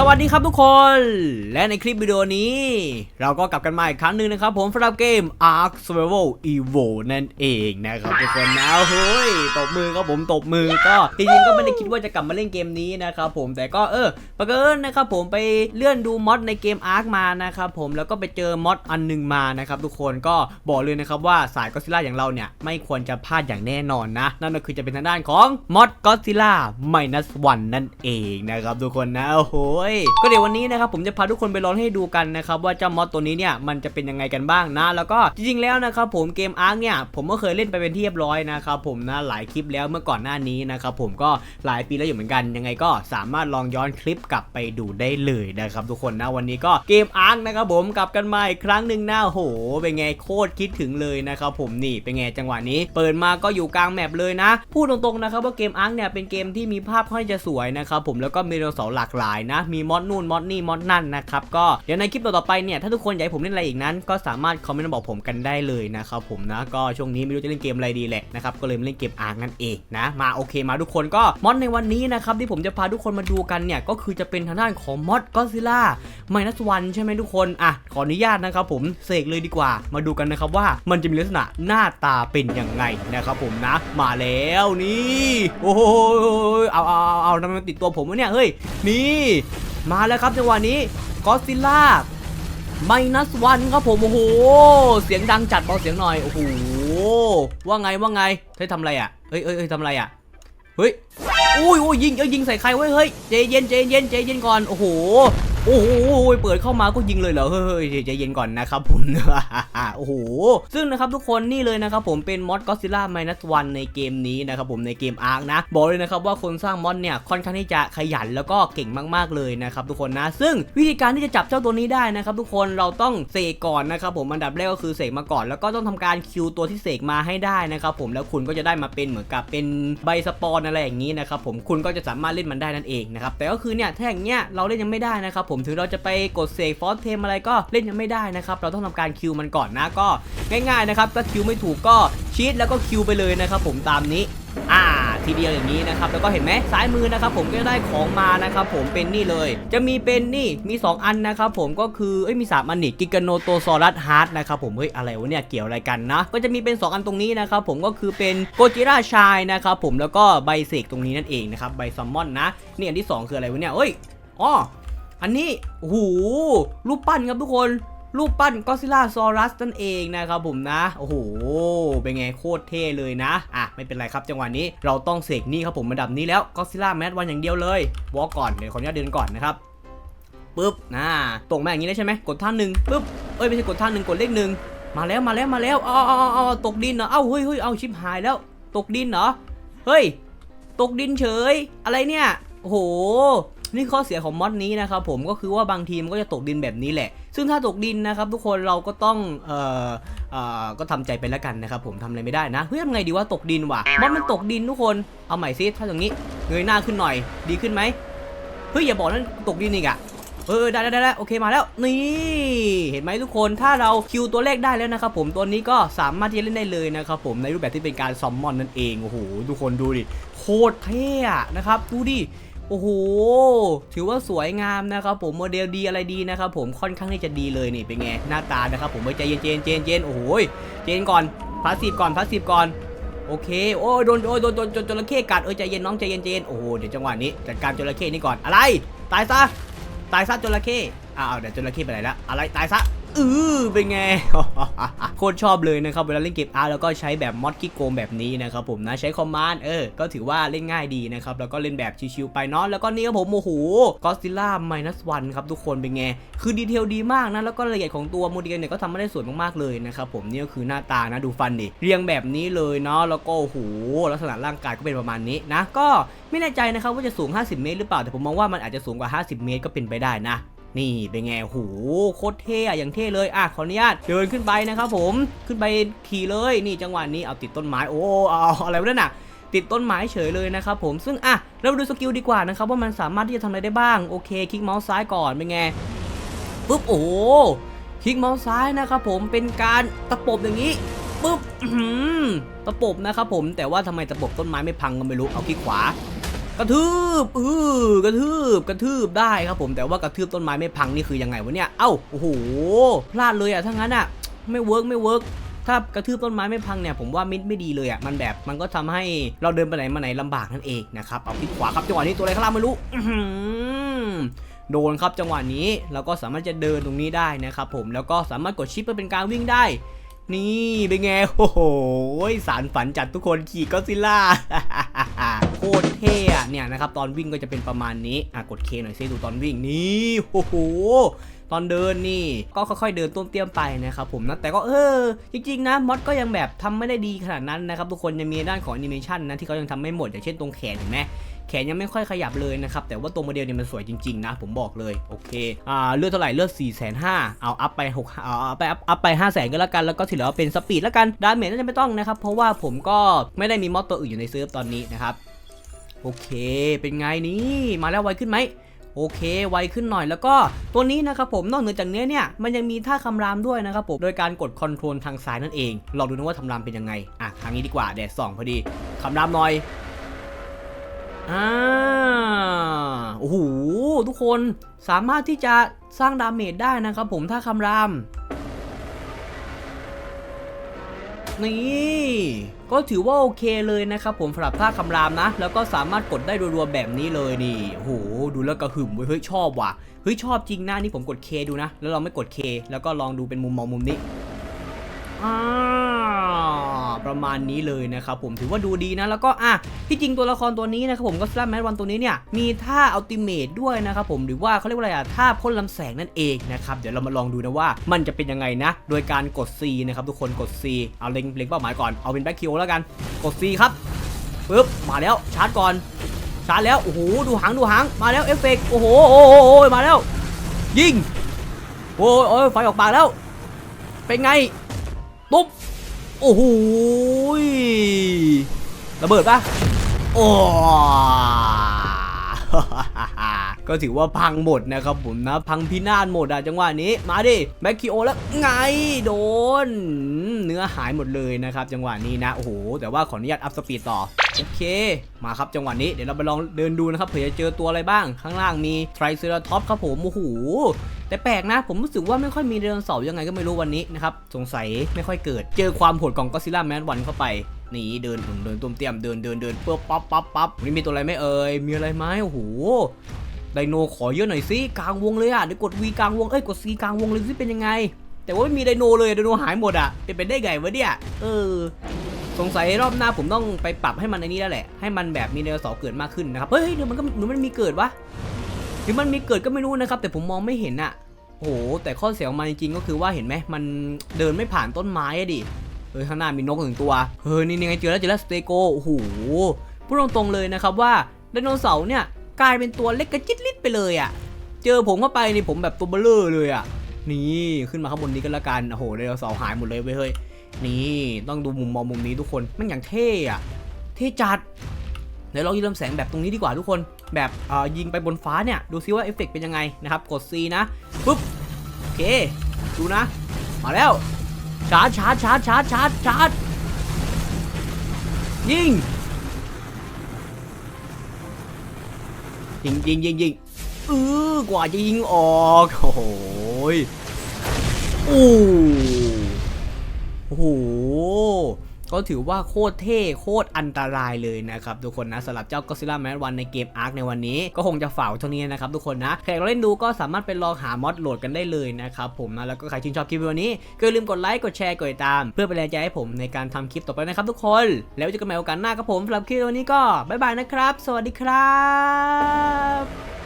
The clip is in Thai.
สวัสดีครับทุกคน และในคลิปวิดีโอนี้ เราก็กลับกันมาอีกครั้งหนึ่งนะครับผมสำหรับเกม Ark Survival Evo นั่นเองนะครับทุกคนนะเฮ้ยตบมือครับผมตบมือก็จริงๆก็ไม่ได้คิดว่าจะกลับมาเล่นเกมนี้นะครับผมแต่ก็เออประเกินนะครับผมไปเลื่อนดูมอดในเกม Ark มานะครับผมแล้วก็ไปเจอมอดอันหนึงมานะครับทุกคนก็บอกเลยนะครับว่าสายก็ซิล่าอย่างเราเนี่ยไม่ควรจะพลาดอย่างแน่นอนนะ นั่นก็คือจะเป็นทางด้านของมอดก็ซิล่า minus one นั่นเองนะครับทุกคนนะโอ้โหยก็เดี๋ยววันนี้นะครับผมจะพาทุกคนไปลองให้ดูกันนะครับว่าเจ้ามอดตัวนี้เนี่ยมันจะเป็นยังไงกันบ้างนะ แล้วก็จริงๆแล้วนะครับผมเกมอาร์เนี่ยผมก็เคยเล่นไปเป็นที่เรียบร้อยนะครับผมนะหลายคลิปแล้วเมื่อก่อนหน้านี้นะครับผมก็หลายปีแล้วอยู่เหมือนกัน ยังไงก็สามารถลองย้อนคลิปกลับไปดูได้เลยนะครับทุกคนนะวันนี้ก็เกมอาร์นะครับผมกลับกันมาอีกครั้งหนึ่งหนะโอ้โหเป็นไงโคตรคิดถึงเลยนะครับผมนี่เป็นไงจังหวะนี้ เปิดมาก็อยู่กลางแมปเลยนะ พูดตรงๆนะครับว่าเกมอาร์เนี่ยเป็นเกมที่มีภาพค่อนจะสวยนะครับผมแล้วก็มีไดโนเสาร์หลากหลายนะมีมอดนู่นมอดนี่มอดนั่นนะครับก็เดี๋ยวในคลิปต่อๆไปเนี่ยถ้าทุกคนอยากให้ผมเล่นอะไรอีกนั้น ก็สามารถคอมเมนต์บอกผมกันได้เลยนะครับผมนะก็ช่วงนี้ไม่รู้จะเล่นเกมอะไรดีแหละนะครับก็เลยมาเล่นเกมอาร์นั่นเองนะมาโอเคมาทุกคนก็มอดในวันนี้นะครับที่ผมจะพาทุกคนมาดูกันเนี่ยก็คือจะเป็นทางด้านของมอดก็ซิล่าไมนัสวันใช่ไหมทุกคนอะขออนุญาตนะครับผมเสกเลยดีกว่า มาดูกันนะครับว่ามันจะมีลักษณะหน้าตาเป็นยังไงนะครับผมนะ มาแล้วนี่โอ้โหเอาเอาเอาเอาทำไมติดตัวผมวะเนี่ยเฮ้ยนี่มาแล้วครับจังหวะนี้กอสซิล่าไมนัสวันครับผมโอ้โหเสียงดังจัดเบาเสียงหน่อยโอ้โหว่าไงว่าไงเฮ้ยทำอะไรอะเฮ้ยเฮ้ยเฮ้ยทำอะไรอะเฮ้ยอุ้ยอุ้ยยิงเอ้ยยิงใส่ใครเว้ยเฮ้ยใจเย็นใจเย็นใจเย็นก่อนโอ้โหโอ้โหเปิดเข้ามาก็ยิงเลยเหรอเฮ้ยเฮ้ยใจเย็นก่อนนะครับผมโอ้โหซึ่งนะครับทุกคนนี่เลยนะครับผมเป็นมอดก็ซิล่าไมนัสวันในเกมนี้นะครับผมในเกมอาร์คนะ บอกเลยนะครับว่าคนสร้างมอดเนี่ยค่อนข้างที่จะขยันแล้วก็เก่งมาก ๆเลยนะครับทุกคนนะ ซึ่งวิธีการที่จะจับเจ้าตัวนี้ได้นะครับทุกคนเราต้องเสกก่อนนะครับผมอันดับแรกก็คือเสกมาก่อน แล้วก็ต้องทำการคิวตัวที่เสกมาให้ได้นะครับผมแล้วคุณก็จะได้มาเป็นเหมือนกับเป็นใบสปอนอะไรอย่างนี้นะครับผมคุณก็จะสามารถเล่นมันได้นั่นเองนะครับแต่ก็คือเนี่ยถ้าอย่างเงี้ยเราเล่นยังไม่ได้นะครับผมถึงเราจะไปกดเสกฟอสเทมอะไรก็เล่นยังไม่ได้นะครับเราต้องทำการคิวมันก่อนนะก็ง่ายๆนะครับถ้าคิวไม่ถูกก็ชีตแล้วก็คิวไปเลยนะครับผมตามนี้อ่าทีเดียวอย่างนี้นะครับแล้วก็เห็นไหมซ้ายมือนะครับผมก็ได้ของมานะครับผมเป็นนี่เลย จะมีเป็นนี่มี 2 อันนะครับผมก็คือเอ้ยมี 3 อันนี่กิกาโนโตซอรัสฮาร์ดนะครับผมเฮ้ยอะไรวะเนี่ยเกี่ยวอะไรกันนะ ก็จะมีเป็น 2 อันตรงนี้นะครับผมก็คือเป็นโกจิราชายนะครับผมแล้วก็ใบเสกตรงนี้นั่นเองนะครับใบซัมมอนนะนี่อันที่ 2 คืออะไรวะเนี่ยเอ้ยอ๋อ อันนี้โอ้โหรูปปั้นครับทุกคนรูปปั้นก็ซิล่าซอรัสนั่นเองนะครับผมนะ โอ้โห เป็นไงโคตรเท่เลยนะ อะ ไม่เป็นไรครับจังหวะนี้เราต้องเสกนี่ครับผมระดับนี้แล้วก็ซิล่าแมทวันอย่างเดียวเลยวอลก่อนเดี๋ยวขออนุญาตเดินก่อนนะครับปึ๊บนะตรงมาอย่างนี้เลยใช่ไหมกดท่าหนึ่งปึ๊บเอ้ยไม่ใช่กดท่าหนึ่งกดเลขหนึ่งมาแล้วมาแล้วมาแล้วเอาเอาเอาเอตกดินเหรอเอ้าเฮ้ยเฮ้ยเอาชิบหายแล้ว ตกดินเหรอเฮ้ย ตกดินเฉย อะไรเนี่ยโอ้โห นี่ข้อเสียของมอดนี้นะครับผมก็คือว่าบางทีมันก็จะตกดินแบบนี้แหละ ซึ่งถ้าตกดินนะครับทุกคนเราก็ต้องเอ่อเอ่อก็ทำใจไปแล้วกันนะครับผมทำอะไรไม่ได้นะเฮ้ยทำไงดีว่าตกดินว่ะมอดมันตกดินทุกคนเอาใหม่ซิถ้าอย่างนี้เงยหน้าขึ้นหน่อยดีขึ้นไหมเฮ้ยอย่าบอกนั่นตกดินอีกอะเออได้ได้ได้ได้โอเคมาแล้วนี่เห็นไหมทุกคนถ้าเราคิวตัวเลขได้แล้วนะครับผมตัวนี้ก็สามารถที่จะเล่นได้เลยนะครับผมในรูปแบบที่เป็นการซอมมอนนั่นเองโอ้โหทุกคนดูดิโคตรเท่นะครับดูดิ โอ้โห ถือว่าสวยงามนะครับผมโมเดลดีอะไรดีนะครับผมค่อนข้างที่จะดีเลยนี่เป็นไงหน้าตานะครับผมใจเย็นเจนเจนเจนโอ้โหเจนก่อนพาสซีฟก่อนพาสซีฟก่อนโอเค โอ้ยโดนโอ้ยโดนโดนโดนจระเข้กัดเออใจเย็นน้องใจเย็นเจนโอ้โหเดี๋ยวจังหวะนี้จัดการจระเข้นี่ก่อนอะไร ตายซะตายซะจระเข้อ้าวเดี๋ยวจระเข้ไปไหนละอะไรตายซะ อือเป็นไง โคตรชอบเลยนะครับ เวลาเล่นเกมอาร์แล้วก็ใช้แบบมอดกี้โกงแบบนี้นะครับผมนะใช้คอมมานด์เออ ก็ถือว่าเล่นง่ายดีนะครับ แล้วก็เล่นแบบชิวๆไปเนาะแล้วก็นี่ครับผมโอ้โหก็ซิล่าไมนัสวันครับทุกคนเป็นไง คือดีเทลดีมากนะแล้วก็ละเอียดของตัวโมเดลเนี่ยก็ทำมาได้สวยมากๆเลยนะครับผมนี่ก็คือหน้าตานะดูฟันดิเรียงแบบนี้เลยเนาะแล้วก็โอ้โหลักษณะร่างกายก็เป็นประมาณนี้นะก็ไม่แน่ใจนะครับว่าจะสูง 50 เมตรหรือเปล่าแต่ผมมองว่ามันอาจจะสูงกว่า 50 เมตรก็เป็นไปได้นะ นี่เป็นไงโหโคตรเท่อะอย่างเท่เลยอะขออนุญาตเดินขึ้นไปนะครับผมขึ้นไปขี่เลยนี่จังหวะนี้เอาติดต้นไม้โอ้เอาอะไรวะนั่นน่ะติดต้นไม้เฉยเลยนะครับผมซึ่งอะเรามาดูสกิลดีกว่านะครับว่ามันสามารถที่จะทำอะไรได้บ้างโอเคคลิกเมาส์ซ้ายก่อนเป็นไงปุ๊บโอ้คลิกเมาส์ซ้ายนะครับผมเป็นการตะปบอย่างนี้ปุ๊บตะปบนะครับผมแต่ว่าทำไมตะปบต้นไม้ไม่พังก็ไม่รู้เอาคลิกขวา กระทืบเออกระทืบกระทืบได้ครับผมแต่ว่ากระทืบต้นไม้ไม่พังนี่คือยังไงวะเนี่ยเอ้าโอ้โหพลาดเลยอะถ้างั้นอะไม่เวิร์กไม่เวิร์กถ้ากระทืบต้นไม้ไม่พังเนี่ยผมว่ามิดไม่ดีเลยอะมันแบบมันก็ทำให้เราเดินไปไหนมาไหนลำบากนั่นเองนะครับเอาที่ขวาครับจังหวะนี้ตัวอะไรข้างล่างไม่รู้โดนครับจังหวะนี้เราก็สามารถจะเดินตรงนี้ได้นะครับผมแล้วก็สามารถกดชิปเพื่อเป็นการวิ่งได้นี่เป็นไงโอ้โหสารฝันจัดทุกคนขี่ก็ซิล่า ตรเท่เนี่ยนะครับตอนวิ่งก็จะเป็นประมาณนี้อะกดเคหน่อยซิดูตอนวิ่งนี่โอ้โหตอนเดินนี่ก็ค่อยๆเดินต้มเตี้ยมไปนะครับผมนะแต่ก็เออ จริงๆนะมอดก็ยังแบบทำไม่ได้ดีขนาดนั้นนะครับทุกคนยังมีด้านของแอนิเมชันนะที่เขายังทำไม่หมดอย่างเช่นตรงแขนเห็นไหมแขนยังไม่ค่อยขยับเลยนะครับ แต่ว่าตัวโมเดลเนี่ยมันสวยจริง ๆ นะ ผมบอกเลยโอเคอ่าเลือดเท่าไหร่เลือด4 5 0 0 0เอาอัพไป6เอาเอาไปอัพอัพไป 5 0 0 0 0 0ก็แล้วกันแล้วก็ที่เหลือเป็นสปีดแล้วกันดาเมจน่าจะไม่ต้องนะครับเพราะว่าผมก็ไม่ได้มีมอดตัวอื่นอยู่ในเซิร์ฟตอนนี้นะครับ โอเค เป็นไงนี่มาแล้วไวขึ้นไหมโอเค ไวขึ้นหน่อยแล้วก็ตัวนี้นะครับผมนอกเหนือจากเนี้ยเนี่ยมันยังมีท่าคำรามด้วยนะครับผมโดยการกดคอนโทรลทางซ้ายนั่นเองเราดูนะว่าทำรามเป็นยังไงอะทางนี้ดีกว่าแดดส่องพอดีคำรามหน่อยอ่าโอ้โหทุกคนสามารถที่จะสร้างดาเมจได้นะครับผมถ้าคำราม นี่ก็ถือว่าโอเคเลยนะครับผมสำหรับท่าคำรามนะ แล้วก็สามารถกดได้รัวๆแบบนี้เลยนี่โหดูแล้วกระหึ่มเว้ยเฮ้ยชอบว่ะเฮ้ยชอบจริงนะนี่ผมกด K ดูนะ แล้วเราไม่กด K แล้วก็ลองดูเป็นมุมมองมุมนี้อ่า ประมาณนี้เลยนะครับผมถือว่าดูดีนะ แล้วก็อะที่จริงตัวละครตัวนี้นะครับผมก็สลัมแมนวันตัวนี้เนี่ยมีท่าอัลติเมทด้วยนะครับผมหรือว่าเขาเรียกว่าอะไรอะท่าพ่นลำแสงนั่นเองนะครับเดี๋ยวเรามาลองดูนะว่ามันจะเป็นยังไงนะ โดยการกด C นะครับทุกคนกด C เอาเล็งเล็งเป้าหมายก่อนเอาเป็นแบ็คคิวแล้วกันกด C ครับปึ๊บมาแล้วชาร์จก่อนชาร์จแล้วโอ้โหดูหางดูหางมาแล้วเอฟเฟกต์โอ้โหโอ้โหโอ้มาแล้ว ยิงโอ้โอ้ยไฟออกปากแล้ว เป็นไงตุ๊บ โอ้โหระเบิดปะโอ้ ก็ถือว่าพังหมดนะครับผมนะพังพินาศหมดอะจังหวะนี้มาดิแบ็คคิโอแล้วไงโดน เนื้อหายหมดเลยนะครับจังหวะนี้นะโอ้โหแต่ว่าขออนุญาตอัพสปีดต่อโอเค มาครับจังหวะนี้เดี๋ยวเราไปลองเดินดูนะครับเผื่อจะเจอตัวอะไรบ้าง ข้างล่างมีไทรเซราท็อปครับผมโอ้โหแต่แปลกนะ ผมรู้สึกว่าไม่ค่อยมีไดโนเสาร์ยังไงก็ไม่รู้วันนี้นะครับ สงสัยไม่ค่อยเกิด เจอความโหดของก็ซิล่าแมนวันเข้าไปนี่เดินเดินตุ้มเตียมเดินเดินเดินเปุ๊บปั๊บปั๊บปั๊บนี่มีตัวอะไรไหมเอ่ยมีอะไรไหมโอ้โห ไดโนขอเยอะหน่อยสิกลางวงเลยอะเดี๋ยวกด V กลางวงเอ้ยกด C กลางวงเลยสิเป็นยังไง แต่ว่าไม่มีไดโนเลยไดโนหายหมดอะเป็นไปได้ไงวะเนี่ยเออสงสัยรอบหน้าผมต้องไปปรับให้มันในนี้แล้วแหละ ให้มันแบบมีไดโนเสาร์เกิดมากขึ้นนะครับเฮ้ยเดี๋ยวมันก็หรือมันมีเกิดวะหรือมันมีเกิดก็ไม่รู้นะครับ แต่ผมมองไม่เห็นอะโอ้โหแต่ข้อเสียของมันจริงๆก็คือว่าเห็นไหมมันเดินไม่ผ่านต้นไม้อะดิเฮ้ยข้างหน้ามีนกหนึ่งตัวเฮ้ยนี่ไงเจอแล้วเจอแล้วสเตโกโอ้โหพูดตรงๆเลยนะครับว่าไดโนเสาร์เนี่ย กลายเป็นตัวเล็กกระจิตลิดไปเลยอะ่ะ เจอผมเข้าไปนี่ผมแบบตัวเบลเลอร์เลยอะ่ะ นี่ขึ้นมาข้างบนนี้กันละกัน โอ้โหไดโนเสาร์หายหมดเลยเว้ยเฮ้ย นี่ต้องดูมุมมองมุมนี้ทุกคน มันอย่างเท่อะเท่จัดเดี๋ยวลองยิงลำแสงแบบตรงนี้ดีกว่าทุกคน แบบเอ่อยิงไปบนฟ้าเนี่ย ดูซิว่าเอฟเฟกต์เป็นยังไงนะครับ กด C นะ ปุ๊บ โอเค ดูนะ มาแล้ว ชาร์จชาร์จชาร์จชาร์จชาร์จชาร์จยิง ยิงยิงยิงยิงเออกว่าจะยิงออกโอ้โหยโอ้โห ก็ถือว่าโคตรเท่โคตรอันตรายเลยนะครับทุกคนนะสำหรับเจ้า Godzilla m a n 1ในเกม Ark ในวันนี้ก็คงจะฝ่าเท่านี้นะครับทุกคนนะใครอยาเล่นดูก็สามารถไปลองหามอดโหลดกันได้เลยนะครับผมนะแล้วก็ใครชื่นชอบคลิปวิดีโอนี้ก็อย่าลืมกดไลค์กดแชร์กดติดตาม เพื่อเป็นแรงใจให้ผมในการทำคลิปต่อไปนะครับทุกคน แล้วเจอกันใหม่โอกาสหน้าครับผมสำหรับคลิปวิดีโอนี้ก็บ๊ายบายนะครับ สวัสดีครับ